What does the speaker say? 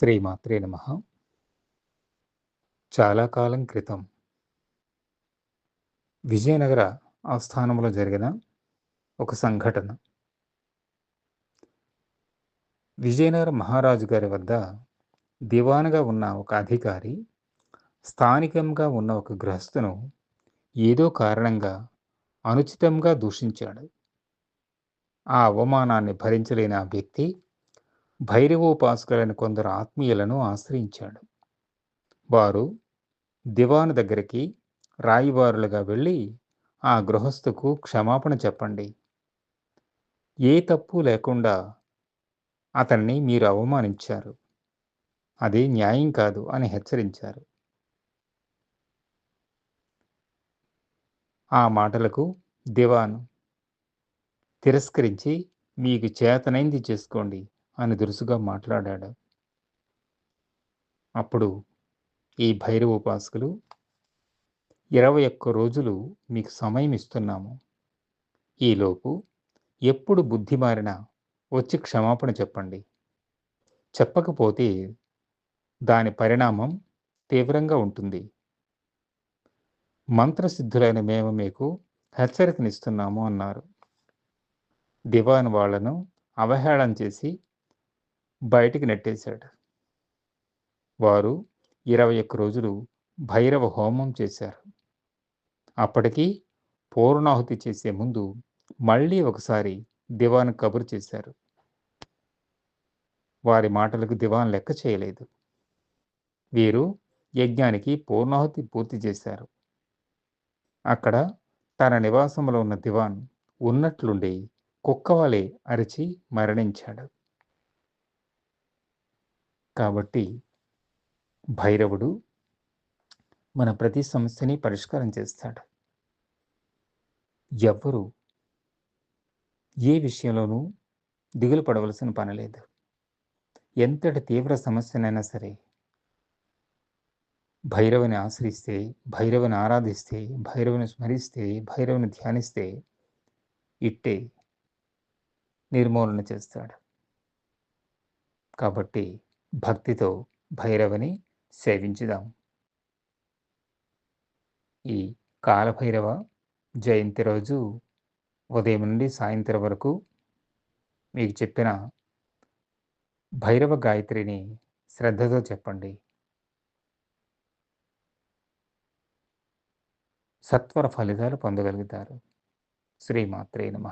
శ్రీమాత్రే నమ చాలా కాలం క్రితం విజయనగర ఆస్థానంలో జరిగిన ఒక సంఘటన. విజయనగర మహారాజు గారి వద్ద దివానుగా ఉన్న ఒక అధికారి స్థానికంగా ఉన్న ఒక గృహస్థును ఏదో కారణంగా అనుచితంగా దూషించాడు. ఆ అవమానాన్ని భరించలేని ఆ వ్యక్తి భైరవోపాసకులైన కొందరు ఆత్మీయులను ఆశ్రయించాడు. వారు దివాను దగ్గరికి రాయిబారులుగా వెళ్ళి ఆ గృహస్థుకు క్షమాపణ చెప్పండి. ఏ తప్పు లేకుండా అతన్ని మీరు అవమానించారు. అది న్యాయం కాదు అని హెచ్చరించారు. ఆ మాటలకు దివాను తిరస్కరించి మీకు చేతనైంది చేసుకోండి అని దురుసుగా మాట్లాడాడు. అప్పుడు ఈ భైరవ ఉపాస్కులు ఇరవై ఒక్క రోజులు మీకు సమయం ఇస్తున్నాము. ఈలోపు ఎప్పుడు బుద్ధి మారినా వచ్చి క్షమాపణ చెప్పండి. చెప్పకపోతే దాని పరిణామం తీవ్రంగా ఉంటుంది. మంత్రసిద్ధులైన మేము మీకు హెచ్చరికనిస్తున్నాము అన్నారు. దివాన్ వాళ్ళను అవహేళన చేసి బయటికి నెట్టేశాడు. వారు 21 రోజులు భైరవ హోమం చేశారు. అప్పటికి పూర్ణాహుతి చేసే ముందు మళ్ళీ ఒకసారి దివాన్ కబురు చేశారు. వారి మాటలకు దివాన్ లెక్క చేయలేదు. వీరు యజ్ఞానికి పూర్ణాహుతి పూర్తి చేశారు. అక్కడ తన నివాసంలో ఉన్న దివాన్ ఉన్నట్లుండి కుక్కవాలే అరిచి మరణించాడు. కాబట్టి భైరవుడు మన ప్రతి సమస్యని పరిష్కారం చేస్తాడు. ఎవ్వరు ఏ విషయంలోనూ దిగులు పడవలసిన పని లేదు ఎంతటి తీవ్ర సమస్యనైనా సరే భైరవుని ఆశ్రయిస్తే, భైరవుని ఆరాధిస్తే, భైరవుని స్మరిస్తే, భైరవుని ధ్యానిస్తే ఇట్టే నిర్మూలన చేస్తాడు. కాబట్టి భక్తితో భైరవని సేవించుదాం. ఈ కాలభైరవ జయంతి రోజు ఉదయం నుండి సాయంత్రం వరకు మీకు చెప్పిన భైరవ గాయత్రిని శ్రద్ధతో చెప్పండి. సత్వర ఫలితాలు పొందగలుగుతారు. శ్రీమాత్రే నమ